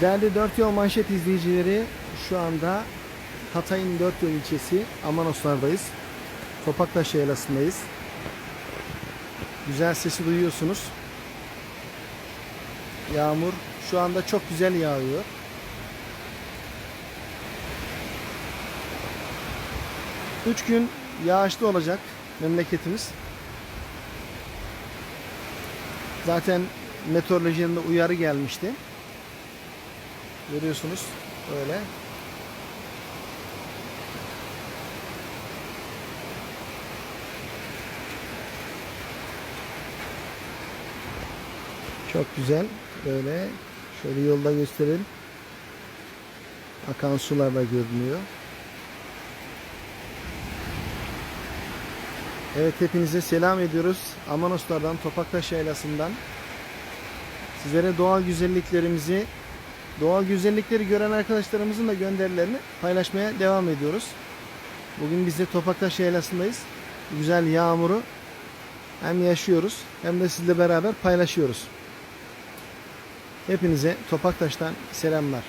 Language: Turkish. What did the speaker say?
Değerli Dört Yol Manşet izleyicileri şu anda Hatay'ın Dört Yol ilçesi Amanoslardayız. Topaktaş Yaylası'ndayız. Güzel sesi duyuyorsunuz. Yağmur şu anda çok güzel yağıyor. Üç gün yağışlı olacak memleketimiz. Zaten meteorolojinin de uyarı gelmişti. Görüyorsunuz böyle. Çok güzel. Böyle şöyle yolda gösterelim. Akan sular da görünüyor. Evet hepinize selam ediyoruz. Amanoslardan, Topaktaş Yaylası'ndan. Sizlere doğal güzelliklerimizi, doğal güzellikleri gören arkadaşlarımızın da gönderilerini paylaşmaya devam ediyoruz. Bugün biz de Topaktaş Yaylası'ndayız. Güzel yağmuru hem yaşıyoruz hem de sizle beraber paylaşıyoruz. Hepinize Topaktaş'tan selamlar.